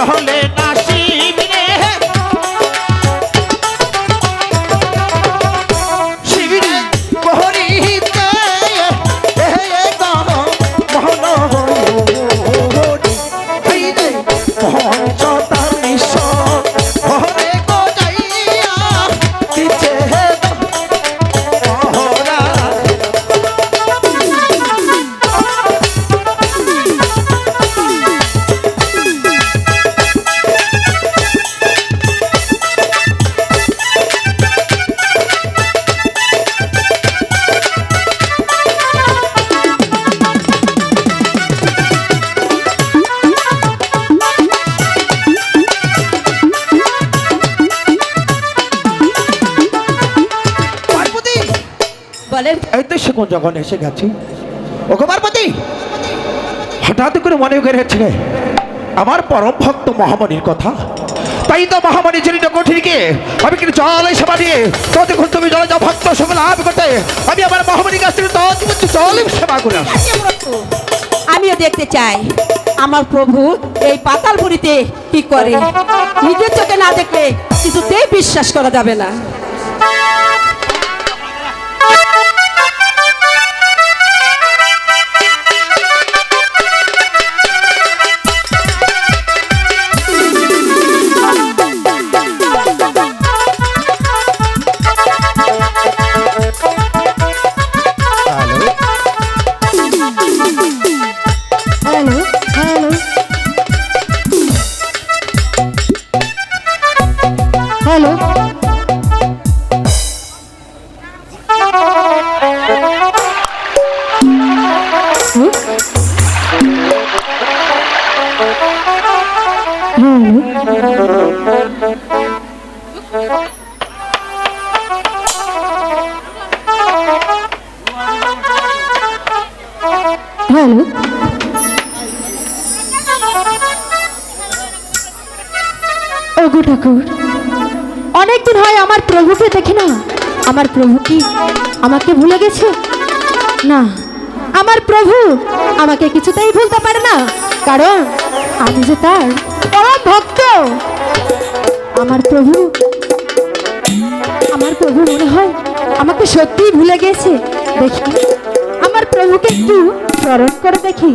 to Honda. যখন এসে গেছি? ও পার্বতী হঠাৎ করে মনে করেছে আমার পরম ভক্ত মহামণির কথা। তাই তো মহামণি চরিত কঠিনকে আমি কিন্তু জল সেবা দিয়ে ততক্ষণ তুমি জলে যাও ভক্ত সঙ্গে লাভ করতে। আমি আমার মহামণির কাছ থেকে ততক্ষণ জল সেবা করে আমিও দেখতে চাই আমার প্রভু এই পাতালপুরিতে কি করে? নিজের চোখে না দেখলে কিছুতেই বিশ্বাস করা যাবে না। হ্যালো হ্যালো ওগো ঠাকুর। অনেকদিন হয় আমার প্রভুকে দেখি না। আমার প্রভু কি আমাকে ভুলে গেছে? না, আমার প্রভু আমাকে কিছুতেই ভুলতে পারে না। কারণ আমি যে তার পরম ভক্ত, আমার প্রভু আমার প্রভু মনে হয় আমাকে সত্যিই ভুলে গেছে। দেখি, আমার প্রভুকে একটু স্মরণ করে দেখি।